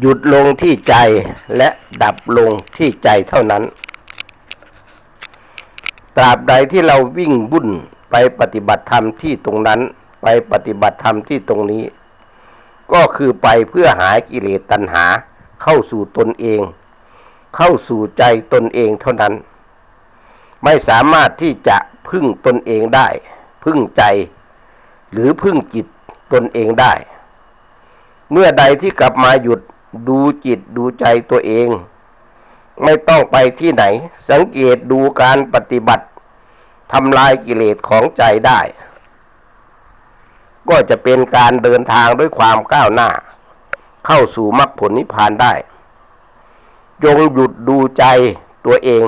หยุดลงที่ใจและดับลงที่ใจเท่านั้น ตราบใดที่เราวิ่งบุ่นไปปฏิบัติธรรมที่ตรงนั้น ไปปฏิบัติธรรมที่ตรงนี้ ก็คือไปเพื่อหากิเลสตัณหาเข้าสู่ตนเอง เข้าสู่ใจตนเองเท่านั้น ไม่สามารถที่จะพึ่งตนเองได้ พึ่งใจ หรือพึ่งจิตตนเองได้ เมื่อใดที่กลับมาหยุด ดูจิตดูใจตัวเอง ไม่ต้องไปที่ไหน สังเกตดูการปฏิบัติทำลายกิเลสของใจได้ ก็จะเป็นการเดินทางด้วยความก้าวหน้า เข้าสู่มรรคผลนิพพานได้ จงหยุดดูใจตัวเอง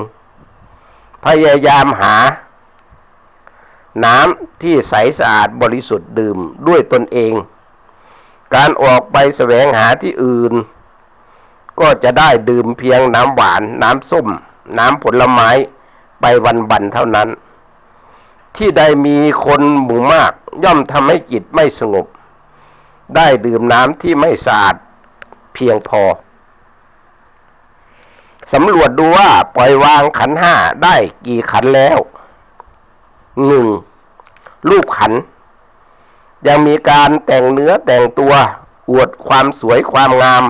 พยายามหา น้ำที่ใสสะอาดบริสุทธิ์ดื่มด้วยตนเอง การออกไปแสวงหาที่อื่น ก็จะได้ดื่มเพียงน้ำหวาน น้ำส้ม น้ำผลไม้ไปวันบันเท่านั้น ที่ใดมีคนหมู่มาก ย่อมทำให้จิตไม่สงบ ได้ดื่มน้ำที่ไม่สะอาดเพียงพอสำรวจดูว่าปล่อยวางขันห้าได้กี่ขันแล้วหนึ่งรูปขัน ยังมีการแต่งเนื้อแต่งตัว อวดความสวยความงาม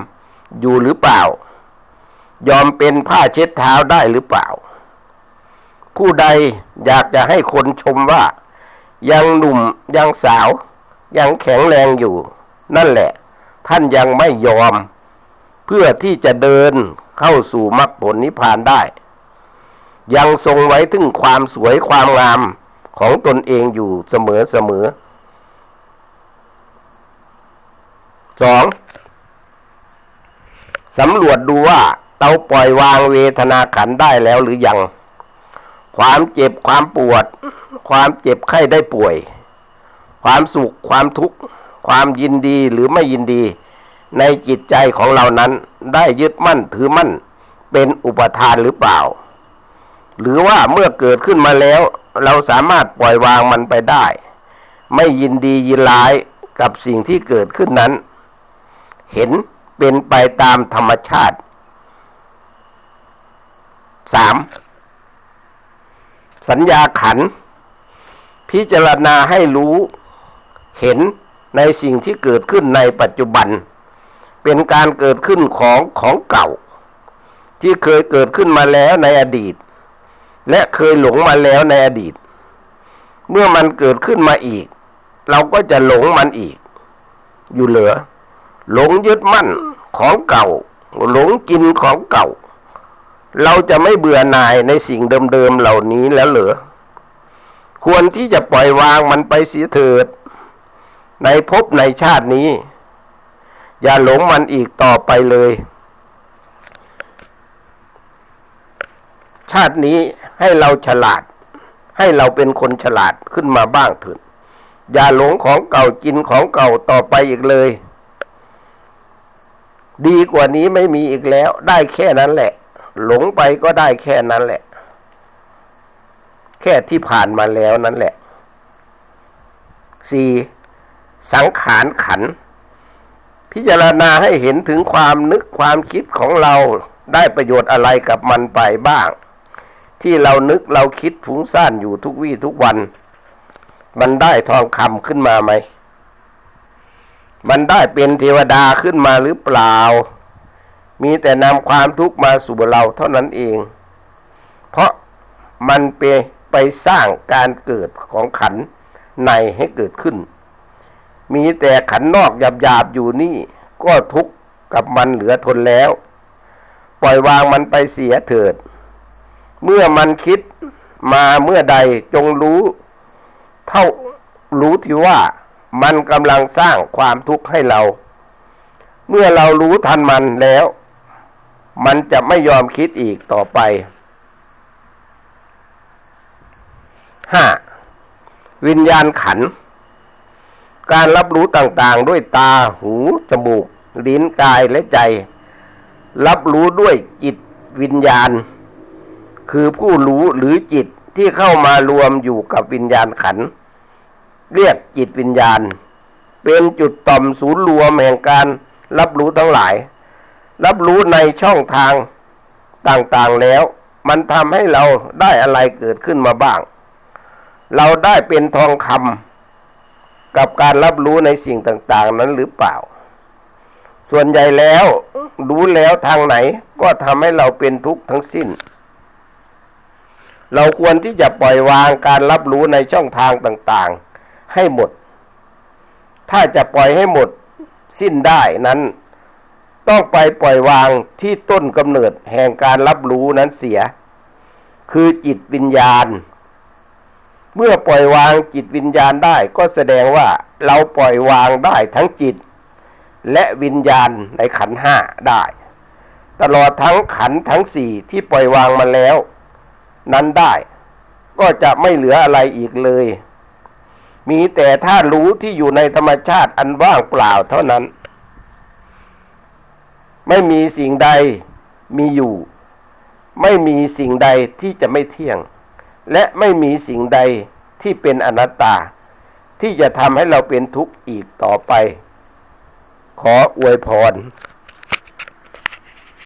อยู่หรือเปล่า ยอมเป็นผ้าเช็ดเท้าได้หรือเปล่า ผู้ใดอยากจะให้คนชมว่า ยังหนุ่มยังสาว ยังแข็งแรงอยู่ นั่นแหละ ท่านยังไม่ยอม เพื่อที่จะเดินเข้าสู่มรรคผลนิพพานได้ ยังทรงไว้ถึงความสวยความงามของตนเองอยู่เสมอเสมอสอง สำรวจดูว่าเราปล่อยวางเวทนาขันได้แล้วหรือยัง ความเจ็บความปวด ความเจ็บไข้ได้ป่วย ความสุขความทุกข์ ความยินดีหรือไม่ยินดี ในจิตใจของเรานั้นได้ยึดมั่นถือมั่น เป็นอุปทานหรือเปล่า หรือว่าเมื่อเกิดขึ้นมาแล้ว เราสามารถปล่อยวางมันไปได้ ไม่ยินดียินร้ายกับสิ่งที่เกิดขึ้นนั้น เห็น เป็นไปตามธรรมชาติสามสัญญาขัน พิจารณาให้รู้เห็นในสิ่งที่เกิดขึ้นในปัจจุบัน เป็นการเกิดขึ้นของของเก่า ที่เคยเกิดขึ้นมาแล้วในอดีต และเคยหลงมาแล้วในอดีต เมื่อมันเกิดขึ้นมาอีก เราก็จะหลงมันอีก อยู่เหลือ หลงยึดมั่นของเก่า หลงกินของเก่า เราจะไม่เบื่อหน่ายในสิ่งเดิมๆเหล่านี้แล้วเหรอควรที่จะปล่อยวางมันไปเสียเถิด ในภพในชาตินี้ อย่าหลงมันอีกต่อไปเลย ชาตินี้ให้เราฉลาด ให้เราเป็นคนฉลาดขึ้นมาบ้างเถิดอย่าหลงของเก่ากินของเก่าต่อไปอีกเลย ดีกว่านี้ไม่มีอีกแล้ว ได้แค่นั้นแหละ หลงไปก็ได้แค่นั้นแหละ แค่ที่ผ่านมาแล้วนั่นแหละสี่สังขารขัน พิจารณาให้เห็นถึงความนึกความคิดของเราได้ประโยชน์อะไรกับมันไปบ้าง ที่เรานึกเราคิดฟุ้งซ่านอยู่ทุกวี่ทุกวัน มันได้ทองคำขึ้นมาไหม มันได้เป็นเทวดาขึ้นมาหรือเปล่า มีแต่นำความทุกข์มาสู่เราเท่านั้นเอง เพราะมันไปไปสร้างการเกิดของขันในให้เกิดขึ้น มีแต่ขันนอกหยาบๆอยู่นี่ ก็ทุกข์กับมันเหลือทนแล้ว ปล่อยวางมันไปเสียเถิด เมื่อมันคิดมาเมื่อใดจงรู้ เท่ารู้ที่ว่า มันกำลังสร้างความทุกข์ให้เรา เมื่อเรารู้ทันมันแล้ว มันจะไม่ยอมคิดอีกต่อไปห้าวิญญาณขัน การรับรู้ต่างๆ ด้วยตา หู จมูก ลิ้น กาย และใจ รับรู้ด้วยจิตวิญญาณ คือผู้รู้หรือจิตที่เข้ามารวมอยู่กับวิญญาณขัน เรียกจิตวิญญาณ เป็นจุดต่อมศูนย์รวมแห่งการรับรู้ทั้งหลาย รับรู้ในช่องทางต่างๆแล้ว มันทำให้เราได้อะไรเกิดขึ้นมาบ้าง เราได้เป็นทองคำกับการรับรู้ในสิ่งต่าง ๆ นั้นหรือเปล่า ส่วนใหญ่แล้วรู้แล้วทางไหนก็ทำให้เราเป็นทุกข์ทั้งสิ้นเราควรที่จะปล่อยวางการรับรู้ในช่องทางต่างๆ ให้หมด ถ้าจะปล่อยให้หมด สิ้นได้นั้น ต้องไปปล่อยวางที่ต้นกำเนิดแห่งการรับรู้นั้นเสีย คือจิตวิญญาณ เมื่อปล่อยวางจิตวิญญาณได้ก็แสดงว่าเราปล่อยวางได้ทั้งจิต และวิญญาณในขันห้าได้ ตลอดทั้งขันทั้งสี่ที่ปล่อยวางมาแล้ว นั้นได้ก็จะไม่เหลืออะไรอีกเลย มีแต่ถ้ารู้ที่อยู่ในธรรมชาติอันว่างเปล่าเท่านั้น ไม่มีสิ่งใดมีอยู่ ไม่มีสิ่งใดที่จะไม่เที่ยง และไม่มีสิ่งใดที่เป็นอนัตตา ที่จะทำให้เราเป็นทุกข์อีกต่อไป ขออวยพร